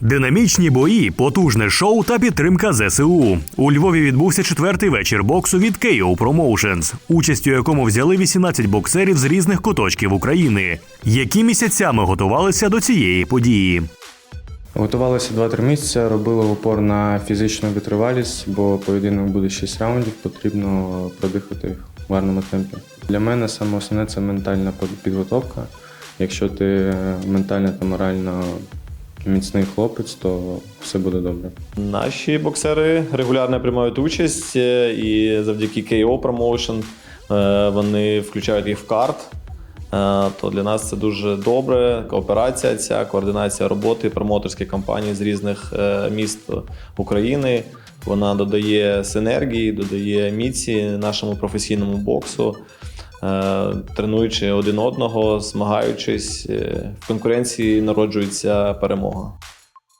Динамічні бої, потужне шоу та підтримка ЗСУ. У Львові відбувся четвертий вечір боксу від KO Promotions, участю у якому взяли 18 боксерів з різних куточків України, які місяцями готувалися до цієї події. Готувалися 2-3 місяці, робили упор на фізичну витривалість, бо поєдинок буде 6 раундів, потрібно продихати їх в гарному темпі. Для мене саме основне це ментальна підготовка. Якщо ти ментально та морально міцний хлопець, то все буде добре. Наші боксери регулярно приймають участь, е, і завдяки KO Promotion е, вони включають їх в карт. Е, То для нас це дуже добре. Кооперація, ця координація роботи промоторських компаній з різних міст України. Вона додає синергії, додає міці нашому професійному боксу, тренуючи один одного, змагаючись е, в конкуренції, народжується перемога.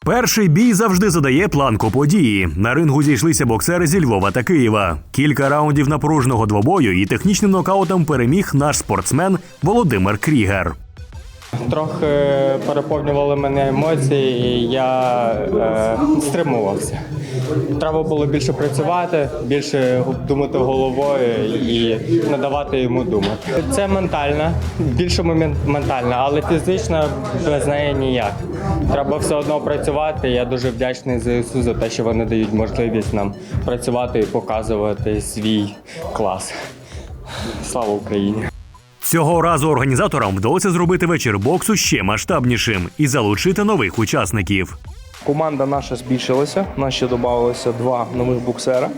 Перший бій завжди задає планку події. На рингу зійшлися боксери зі Львова та Києва. Кілька раундів напруженого двобою і технічним нокаутом переміг наш спортсмен Володимир Крігер. Трохи переповнювали мене емоції, і я е, стримувався. Треба було більше працювати, більше думати головою і не давати йому думати. Це ментальна, більше ментальна, але фізично без неї ніяк. Треба все одно працювати. Я дуже вдячний ЗСУ за те, що вони дають можливість нам працювати і показувати свій клас. Слава Україні! Цього разу організаторам вдалося зробити вечір боксу ще масштабнішим і залучити нових учасників. Команда наша збільшилася. Нас ще додавалося два нових боксера.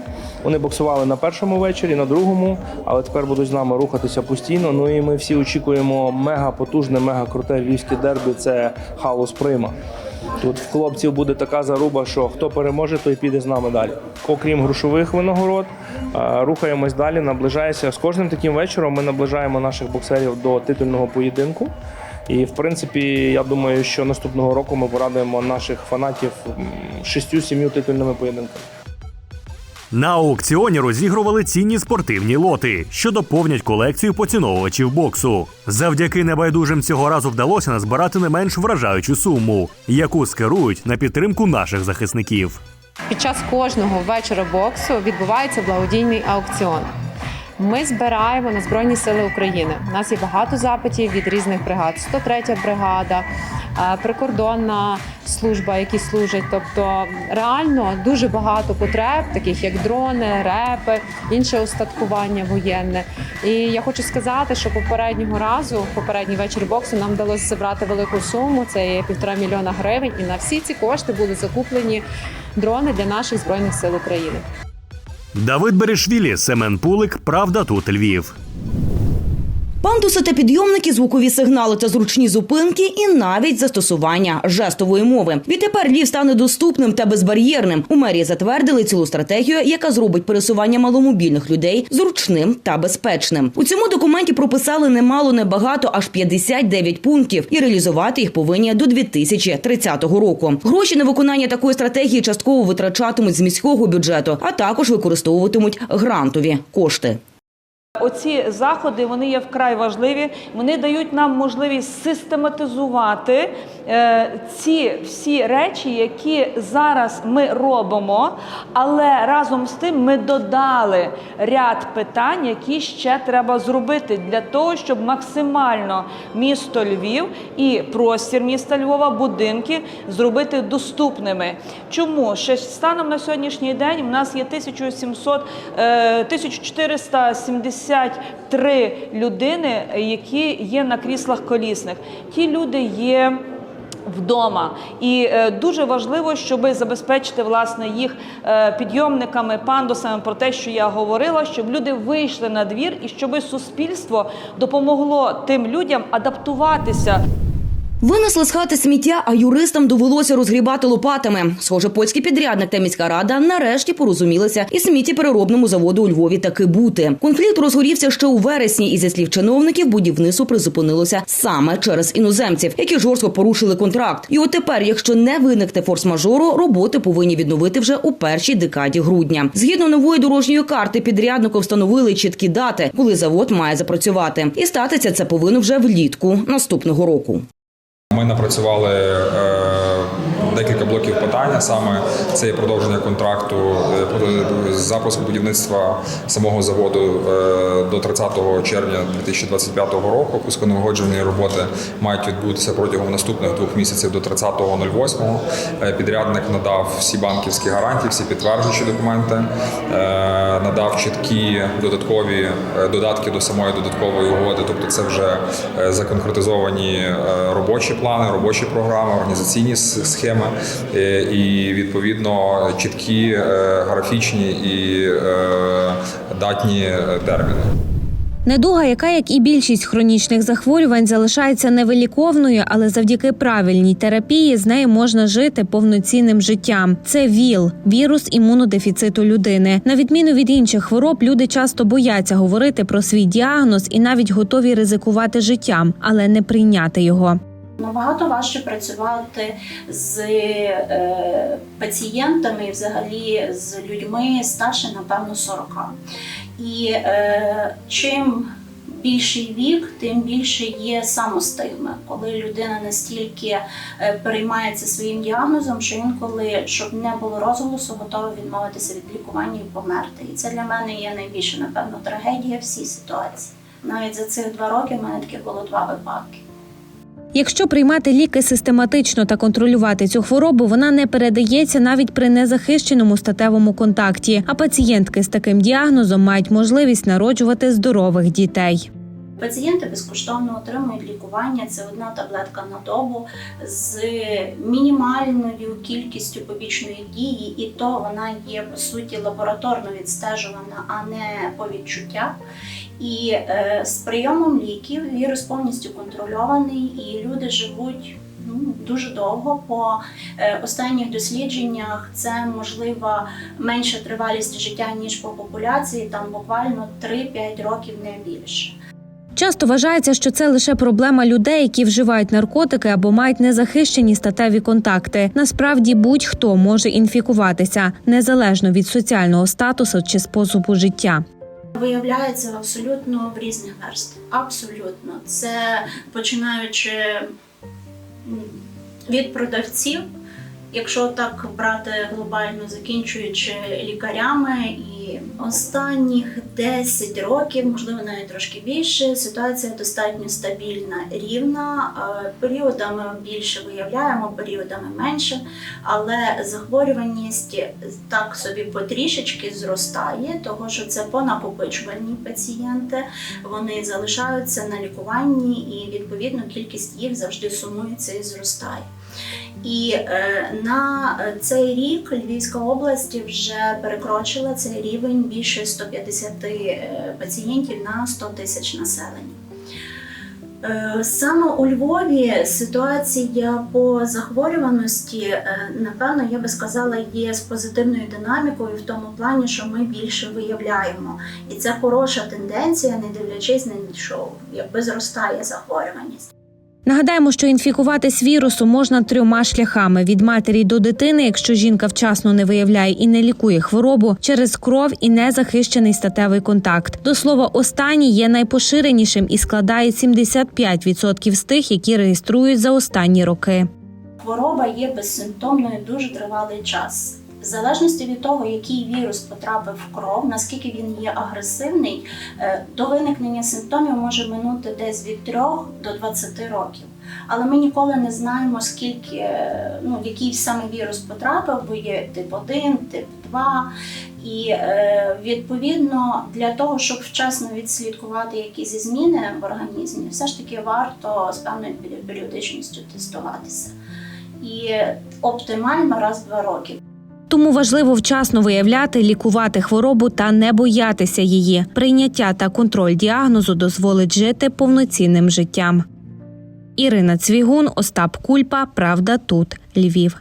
Вони боксували на першому вечорі, на другому, але тепер будуть з нами рухатися постійно. Ну і ми всі очікуємо мега потужне, мега круте львівське дербі. Це халус прима. Тут в хлопців буде така заруба, що хто переможе, той піде з нами далі. Окрім грошових винагород, рухаємось далі, наближається. З кожним таким вечором ми наближаємо наших боксерів до титульного поєдинку. І в принципі, я думаю, що наступного року ми порадуємо наших фанатів шістю-сім'ю титульними поєдинками. На аукціоні розігрували цінні спортивні лоти, що доповнять колекцію поціновувачів боксу. Завдяки небайдужим цього разу вдалося назбирати не менш вражаючу суму, яку скерують на підтримку наших захисників. Під час кожного вечора боксу відбувається благодійний аукціон. Ми збираємо на Збройні Сили України. У нас є багато запитів від різних бригад: 103 бригада, е, прикордонна служба, які служать. Тобто реально дуже багато потреб, таких як дрони, репи, інше устаткування воєнне. І я хочу сказати, що попереднього разу, попередній вечір боксу, нам вдалося зібрати велику суму. Це є півтора мільйона гривень. І на всі ці кошти були закуплені дрони для наших збройних сил України. Давид Берешвілі, Семен Пулик, Правда тут Львів. Пандуси та підйомники, звукові сигнали та зручні зупинки, і навіть застосування жестової мови. Відтепер Львів стане доступним та безбар'єрним. У мерії затвердили цілу стратегію, яка зробить пересування маломобільних людей зручним та безпечним. У цьому документі прописали немало небагато, аж 59 пунктів, і реалізувати їх повинні до 2030 року. Гроші на виконання такої стратегії частково витрачатимуть з міського бюджету, а також використовуватимуть грантові кошти. Оці заходи вони є вкрай важливі. Вони дають нам можливість систематизувати е, ці всі речі, які зараз ми робимо, але разом з тим ми додали ряд питань, які ще треба зробити для того, щоб максимально місто Львів і простір міста Львова будинки зробити доступними. Чому ще станом на сьогоднішній день у нас є 1700, 1470 53 людини, які є на кріслах колісних. Ті люди є. Вдома і е, дуже важливо, щоб забезпечити власне їх е, підйомниками, пандусами про те, що я говорила, щоб люди вийшли на двір і щоб суспільство допомогло тим людям адаптуватися. Винесли з хати сміття, а юристам довелося розгрібати лопатами. Схоже, польський підрядник та міська рада нарешті порозумілися і сміттєпереробному заводу у Львові таки бути. Конфлікт розгорівся ще у вересні, і зі слів чиновників будівництво призупинилося саме через іноземців, які жорстко порушили контракт. І от тепер, якщо не виникне форс-мажору, роботи повинні відновити вже у першій декаді грудня. Згідно нової дорожньої карти, підряднику встановили чіткі дати, коли завод має запрацювати, і статися це повинно вже влітку наступного року. Ми напрацювали е, декілька блоків питання. Саме це є продовження контракту е, запуск будівництва самого заводу е, до 30 червня 2025 року. Пусконалагоджувальні роботи мають відбутися протягом наступних двох місяців до 30.08. Е, Підрядник надав всі банківські гарантії, всі підтверджуючі документи, е, надав чіткі додаткові е, додатки до самої додаткової угоди. Тобто, це вже е, законкретизовані е, робочі плани, робочі програми, організаційні схеми е, і відповідно чіткі е, графічні і е, датні е, терміни. Недуга, яка, як і більшість хронічних захворювань, залишається невиліковною, але завдяки правильній терапії з нею можна жити повноцінним життям. Це ВІЛ – вірус імунодефіциту людини. На відміну від інших хвороб, люди часто бояться говорити про свій діагноз і навіть готові ризикувати життям, але не прийняти його. Набагато важче працювати з е, пацієнтами і взагалі з людьми старше, напевно, 40. І е, чим більший вік, тим більше є самостигми, коли людина настільки е, переймається своїм діагнозом, що інколи, щоб не було розголосу, готова відмовитися від лікування і померти. І це для мене є найбільша, напевно, трагедія всій ситуації. Навіть за цих два роки в мене таких було два випадки. Якщо приймати ліки систематично та контролювати цю хворобу, вона не передається навіть при незахищеному статевому контакті. А пацієнтки з таким діагнозом мають можливість народжувати здорових дітей. Пацієнти безкоштовно отримують лікування. Це одна таблетка на добу з мінімальною кількістю побічної дії, і то вона є по суті лабораторно відстежувана, а не по відчуттях. І е, з прийомом ліків вірус повністю контрольований, і люди живуть ну, дуже довго. По е, останніх дослідженнях це можливо менша тривалість життя ніж по популяції, там буквально 3-5 років не більше. Часто вважається, що це лише проблема людей, які вживають наркотики або мають незахищені статеві контакти. Насправді будь-хто може інфікуватися незалежно від соціального статусу чи способу життя. Виявляється абсолютно в різних верств. Абсолютно. Це починаючи від продавців, якщо так брати глобально, закінчуючи лікарями, і останніх 10 років, можливо, навіть трошки більше, ситуація достатньо стабільна, рівна. Е, Періодами більше виявляємо, періодами менше, але захворюваність так собі потрішечки зростає, того що це понакопичувальні пацієнти, вони залишаються на лікуванні, і відповідно кількість їх завжди сумується і зростає. І е, на цей рік Львівська область вже перекрочила цей рівень більше 150 е, пацієнтів на 100 тисяч населення. Е, Саме у Львові ситуація по захворюваності, напевно, я би сказала, є з позитивною динамікою в тому плані, що ми більше виявляємо. І це хороша тенденція, не дивлячись на що якби зростає захворюваність. Нагадаємо, що інфікуватись вірусом можна трьома шляхами: від матері до дитини, якщо жінка вчасно не виявляє і не лікує хворобу, через кров і незахищений статевий контакт. До слова, останній є найпоширенішим і складає 75% з тих, які реєструють за останні роки. Хвороба є безсимптомною дуже тривалий час. В залежності від того, який вірус потрапив в кров, наскільки він є агресивний, е, до виникнення симптомів може минути десь від 3 до 20 років. Але ми ніколи не знаємо, скільки е, ну, який саме вірус потрапив, бо є тип 1, тип 2. І е, відповідно для того, щоб вчасно відслідкувати якісь зміни в організмі, все ж таки варто з певною періодичністю тестуватися. І оптимально раз в два роки. Тому важливо вчасно виявляти, лікувати хворобу та не боятися її. Прийняття та контроль діагнозу дозволить жити повноцінним життям. Ірина Цвігун, Остап Кульпа. Правда тут Львів.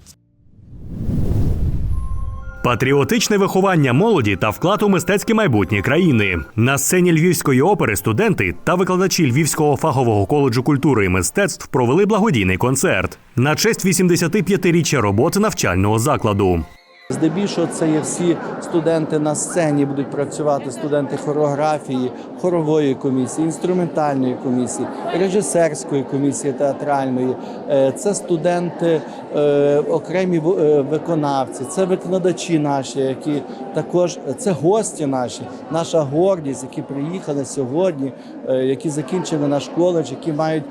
Патріотичне виховання молоді та вклад у мистецьке майбутнє країни на сцені Львівської опери студенти та викладачі Львівського фахового коледжу культури і мистецтв провели благодійний концерт на честь 85-річчя роботи навчального закладу. Здебільшого це є всі студенти на сцені будуть працювати, студенти хореографії, хорової комісії, інструментальної комісії, режисерської комісії театральної. Е, Це студенти, е, окремі е, виконавці, це викладачі наші, які також це гості наші, наша гордість, які приїхали сьогодні, які закінчили наш коледж, які мають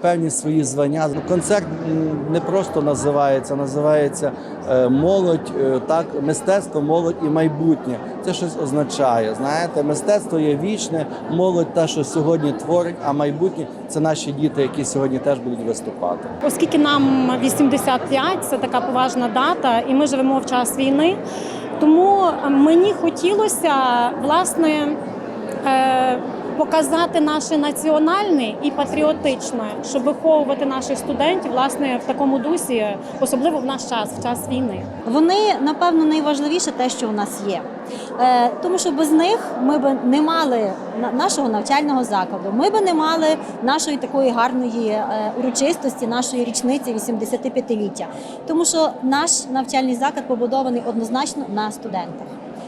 певні свої звання. Концерт не просто називається, називається молодь, е, так, мистецтво, молодь і майбутнє. Це щось означає. Знаєте, мистецтво є вічне, молодь та, що сьогодні творить, а майбутнє це наші діти, які сьогодні теж будуть виступати. Оскільки нам 85, це така поважна дата, і ми живемо в час війни. Тому мені хотілося власне е, показати наше національне і патріотичне, щоб виховувати наших студентів власне в такому дусі, особливо в наш час, в час війни. Вони напевно найважливіше те, що у нас є. Е, тому що без них ми б не мали на- нашого навчального закладу. Ми б не мали нашої такої гарної е, урочистості, нашої річниці 85-ліття. Тому що наш навчальний заклад побудований однозначно на студентах.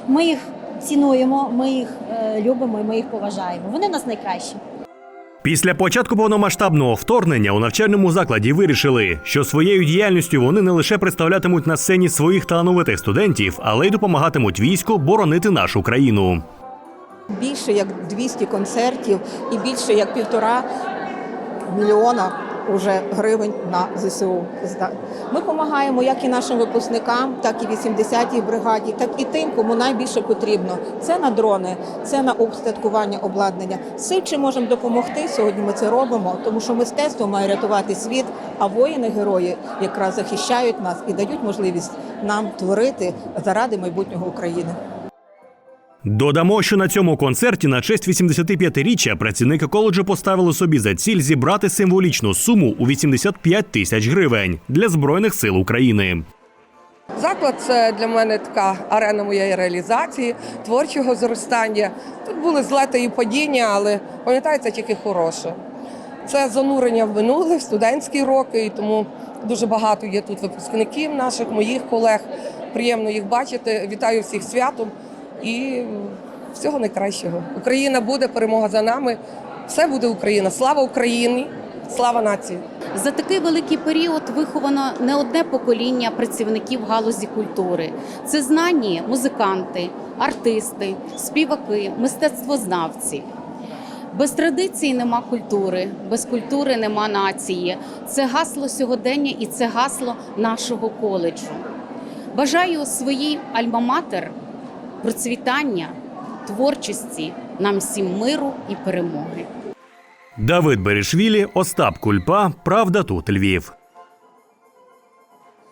Ми їх цінуємо, ми їх е, любимо і ми їх поважаємо. Вони в нас найкращі. Після початку повномасштабного вторгнення у навчальному закладі вирішили, що своєю діяльністю вони не лише представлятимуть на сцені своїх талановитих студентів, але й допомагатимуть війську боронити нашу країну. більше як 200 концертів і більше як півтора мільйона уже гривень на ЗСУ. Ми допомагаємо як і нашим випускникам, так і 80-й бригаді, так і тим, кому найбільше потрібно. Це на дрони, це на обстаткування обладнання. Все, чим можемо допомогти, сьогодні ми це робимо, тому що мистецтво має рятувати світ, а воїни герої якраз захищають нас і дають можливість нам творити заради майбутнього України. Додамо, що на цьому концерті на честь 85-річчя працівники коледжу поставили собі за ціль зібрати символічну суму у 85 тисяч гривень для збройних сил України. Заклад це для мене така арена моєї реалізації, творчого зростання. Тут були злети і падіння, але пам'ятається тільки хороше. Це занурення в минуле, в студентські роки, і тому дуже багато є тут випускників наших, моїх колег. Приємно їх бачити. Вітаю всіх святом і всього найкращого. Україна буде, перемога за нами. Все буде Україна. Слава Україні! Слава нації! За такий великий період виховано не одне покоління працівників галузі культури. Це знані музиканти, артисти, співаки, мистецтвознавці. Без традиції нема культури, без культури нема нації. Це гасло сьогодення і це гасло нашого коледжу. Бажаю своїй альма-матер процвітання, творчості, нам всім миру і перемоги. Давид Берішвілі, Остап Кульпа. Правда тут Львів.